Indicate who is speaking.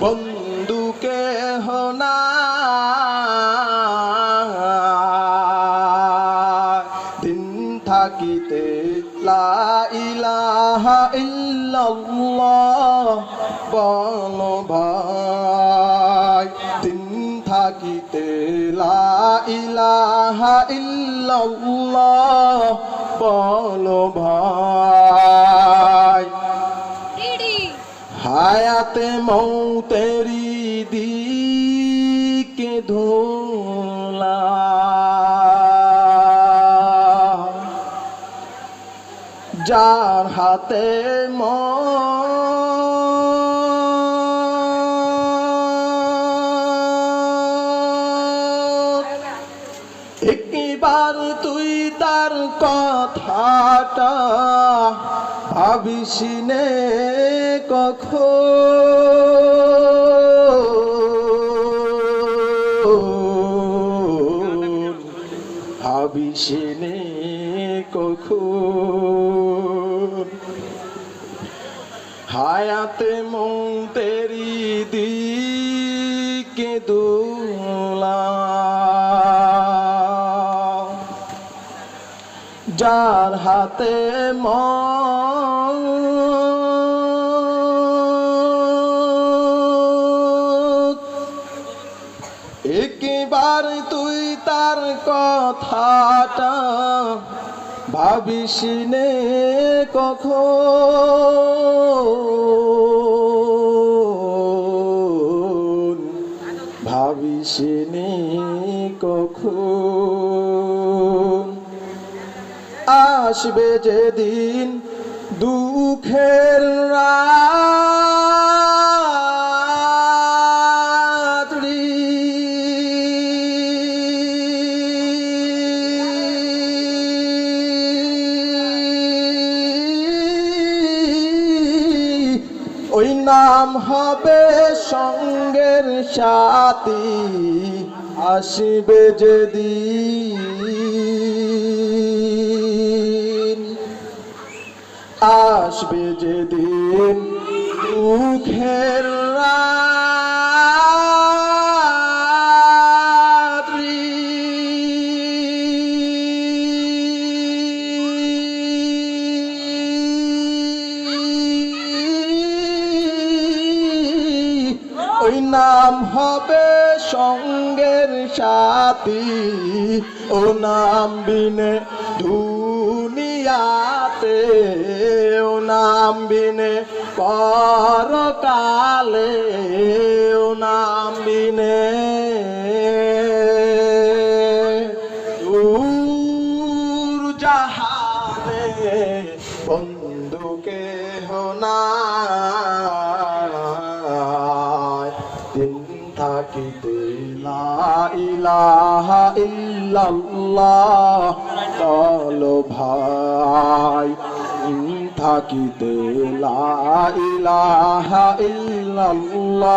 Speaker 1: বন্ধুকে হনা দিন থাকিতে লা ইলাহা ইল্লাল্লাহ বল ভাই। দিন থাকিতে লা ইলাহা ইল্লাল্লাহ বল ভাই। হায়াতে মৌতেরি দিকে ধোলা। যার হাতে মত একবার তুই তার কথাটা ভাবিস নে কখন? ভাবিস নে কখন হায়াতে মন্তেরি দিকে দোলা যার হাতে মত একবার তুই তার কথাটা ভাবিস নে কখন? ভাবিস নে কখন? আসবে যেদিন দুঃখের রাত্রি নাম হবে সঙ্গের সাথী আসিবে যদি আসবে যেদিন দুঃখের ওই নাম হবে সঙ্গের সাথী। ও নাম বিনে দুনিয়াতে ও নাম বিনে পরকালে ও নাম বিনে ইলাহা ইল্লাল্লাহ। চলো ভাই থাকিতে লা ইলাহা ইল্লাল্লাহ।